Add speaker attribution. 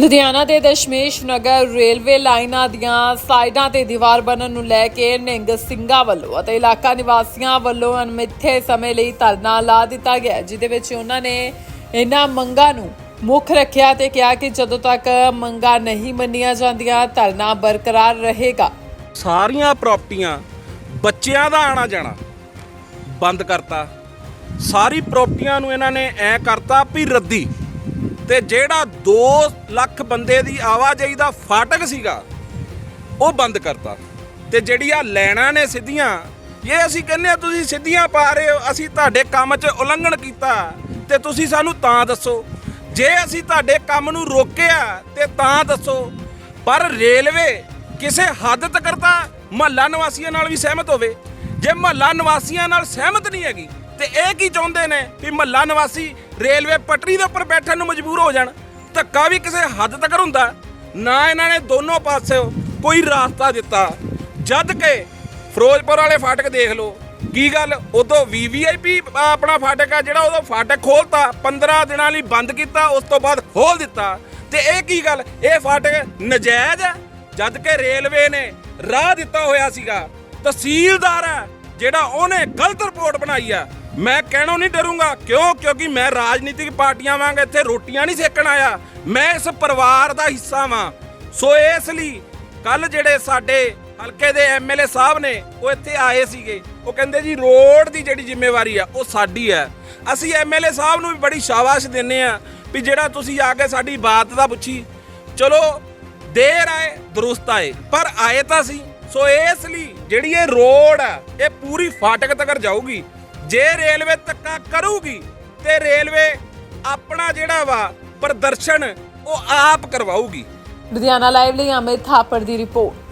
Speaker 1: ਲੁਧਿਆਣਾ ਦੇ ਦਸ਼ਮੇਸ਼ ਨਗਰ ਰੇਲਵੇ ਲਾਈਨਾਂ ਦੀਆਂ ਸਾਈਡਾਂ ਤੇ ਦੀਵਾਰ ਬਣਨ ਨੂੰ ਲੈ ਕੇ ਨਿੰਗ ਸਿੰਘਾਂ ਵੱਲੋਂ ਅਤੇ ਇਲਾਕਾ ਨਿਵਾਸੀਆਂ ਵੱਲੋਂ ਅਣਮਿੱਥੇ ਸਮੇਂ ਲਈ ਧਰਨਾ ਲਾ ਦਿੱਤਾ ਗਿਆ, ਜਿਹਦੇ ਵਿੱਚ ਉਹਨਾਂ ਨੇ ਇਹਨਾਂ ਮੰਗਾਂ ਨੂੰ ਮੁੱਖ ਰੱਖਿਆ ਤੇ ਕਿਹਾ ਕਿ ਜਦੋਂ ਤੱਕ ਮੰਗਾਂ ਨਹੀਂ ਮੰਨੀਆਂ ਜਾਂਦੀਆਂ, ਧਰਨਾ ਬਰਕਰਾਰ ਰਹੇਗਾ।
Speaker 2: ਸਾਰੀਆਂ ਪ੍ਰਾਪਰਟੀਆਂ ਬੱਚਿਆਂ ਦਾ ਆਣਾ ਜਾਣਾ ਬੰਦ ਕਰਤਾ। ਸਾਰੀ ਪ੍ਰਾਪਰਟੀਆਂ ਨੂੰ ਇਹਨਾਂ ਨੇ ਐ ਕਰਤਾ ਵੀ ਰੱਦੀ। ਤੇ ਜਿਹੜਾ 2 ਲੱਖ ਬੰਦੇ ਦੀ ਆਵਾਜਾਈ ਦਾ ਫਾਟਕ ਸੀਗਾ, ਉਹ ਬੰਦ ਕਰਤਾ। ਤੇ ਜਿਹੜੀ ਆ ਲੈਣਾ ਨੇ ਸਿੱਧੀਆਂ, ਇਹ ਅਸੀਂ ਕਹਿੰਦੇ ਆ, ਤੁਸੀਂ ਸਿੱਧੀਆਂ ਪਾ ਰਹੇ ਹੋ, ਅਸੀਂ ਤੁਹਾਡੇ ਕੰਮ 'ਚ ਉਲੰਘਣ ਕੀਤਾ, ਤੇ ਤੁਸੀਂ ਸਾਨੂੰ ਤਾਂ ਦੱਸੋ। ਜੇ ਅਸੀਂ ਤੁਹਾਡੇ ਕੰਮ ਨੂੰ ਰੋਕਿਆ, ਤੇ ਤਾਂ ਦੱਸੋ। ਪਰ ਰੇਲਵੇ ਕਿਸੇ ਹੱਦ ਤੱਕ ਤਾਂ ਮਹੱਲਾ ਨਿਵਾਸੀਆਂ ਨਾਲ ਵੀ ਸਹਿਮਤ ਹੋਵੇ। ਜੇ ਮਹੱਲਾ ਨਿਵਾਸੀਆਂ ਨਾਲ ਸਹਿਮਤ ਨਹੀਂ ਹੈਗੀ ਤੇ ਇਹ ਕੀ ਚਾਹੁੰਦੇ ਨੇ ਵੀ ਮਹੱਲਾ ਨਿਵਾਸੀ ਰੇਲਵੇ ਪਟੜੀ ਦੇ ਉੱਪਰ ਬੈਠਣ ਨੂੰ ਮਜਬੂਰ ਹੋ ਜਾਣ? ਧੱਕਾ ਵੀ ਕਿਸੇ ਹੱਦ ਤੱਕ ਹੁੰਦਾ? ਨਾ ਇਹਨਾਂ ਨੇ ਦੋਨੋਂ ਪਾਸੇ ਕੋਈ ਰਾਸਤਾ ਦਿੱਤਾ। ਜਦ ਕਿ ਫਿਰੋਜ਼ਪੁਰ ਵਾਲੇ ਫਾਟਕ ਦੇਖ ਲਓ। ਕੀ ਗੱਲ? ਉਦੋਂ ਵੀਵੀਆਈਪੀ ਆਪਣਾ ਫਾਟਕ ਆ ਜਿਹੜਾ ਉਦੋਂ ਫਾਟਕ ਖੋਲਤਾ 15 ਦਿਨਾਂ ਲਈ ਬੰਦ ਕੀਤਾ, ਉਸ ਤੋਂ ਬਾਅਦ ਖੋਲ ਦਿੱਤਾ। ਤੇ ਇਹ ਕੀ ਗੱਲ? ਇਹ ਫਾਟਕ ਨਜਾਇਜ਼ ਹੈ? ਜਦ ਕਿ ਰੇਲਵੇ ਨੇ ਰਾਹ ਦਿੱਤਾ ਹੋਇਆ ਸੀਗਾ। ਤਹਿਸੀਲਦਾਰ ਹੈ ਜਿਹੜਾ ਉਹਨੇ ਗਲਤ ਰਿਪੋਰਟ ਬਣਾਈ ਆ ਮੈਂ ਕਹਿਣੋਂ ਨਹੀਂ ਡਰੂੰਗਾ। ਕਿਉਂ? ਕਿਉਂਕਿ ਮੈਂ ਰਾਜਨੀਤਿਕ ਪਾਰਟੀਆਂ ਵਾਂਗ ਇੱਥੇ ਰੋਟੀਆਂ ਨਹੀਂ ਸੇਕਣ ਆਇਆ। ਮੈਂ ਇਸ ਪਰਿਵਾਰ ਦਾ ਹਿੱਸਾ ਵਾਂ। ਸੋ ਇਸ ਲਈ ਕੱਲ ਜਿਹੜੇ ਸਾਡੇ ਹਲਕੇ ਦੇ ਐਮਐਲਏ ਸਾਹਿਬ ਨੇ, ਉਹ ਇੱਥੇ ਆਏ ਸੀਗੇ। ਉਹ ਕਹਿੰਦੇ ਜੀ, ਰੋਡ ਦੀ ਜਿਹੜੀ ਜ਼ਿੰਮੇਵਾਰੀ ਆ, ਉਹ ਸਾਡੀ ਹੈ ਅਸੀਂ ਐਮਐਲਏ ਸਾਹਿਬ ਨੂੰ ਵੀ ਬੜੀ ਸ਼ਾਬਾਸ਼ ਦਿੰਨੇ ਆ ਵੀ ਜਿਹੜਾ ਤੁਸੀਂ ਆ ਕੇ ਸਾਡੀ ਬਾਤ ਦਾ ਪੁੱਛੀ। ਚਲੋ, ਦੇਰ ਆਏ, ਦਰੁਸਤ ਆਏ, ਪਰ ਆਏ ਤਾਂ ਸੀ। ਸੋ ਇਸ ਲਈ ਜਿਹੜੀ ਇਹ ਰੋਡ ਆ, ਇਹ ਪੂਰੀ ਫਾਟਕ ਤੱਕ ਜਾਊਗੀ। ਜੇ ਰੇਲਵੇ ਧੱਕਾ ਕਰੂਗੀ ਤੇ ਰੇਲਵੇ ਆਪਣਾ ਜਿਹੜਾ ਵਾ ਪ੍ਰਦਰਸ਼ਨ ਉਹ ਆਪ ਕਰਵਾਊਗੀ।
Speaker 1: ਲੁਧਿਆਣਾ ਲਾਈਵ ਲਈ ਅਮਿਤ ਥਾਪੜ ਦੀ ਰਿਪੋਰਟ।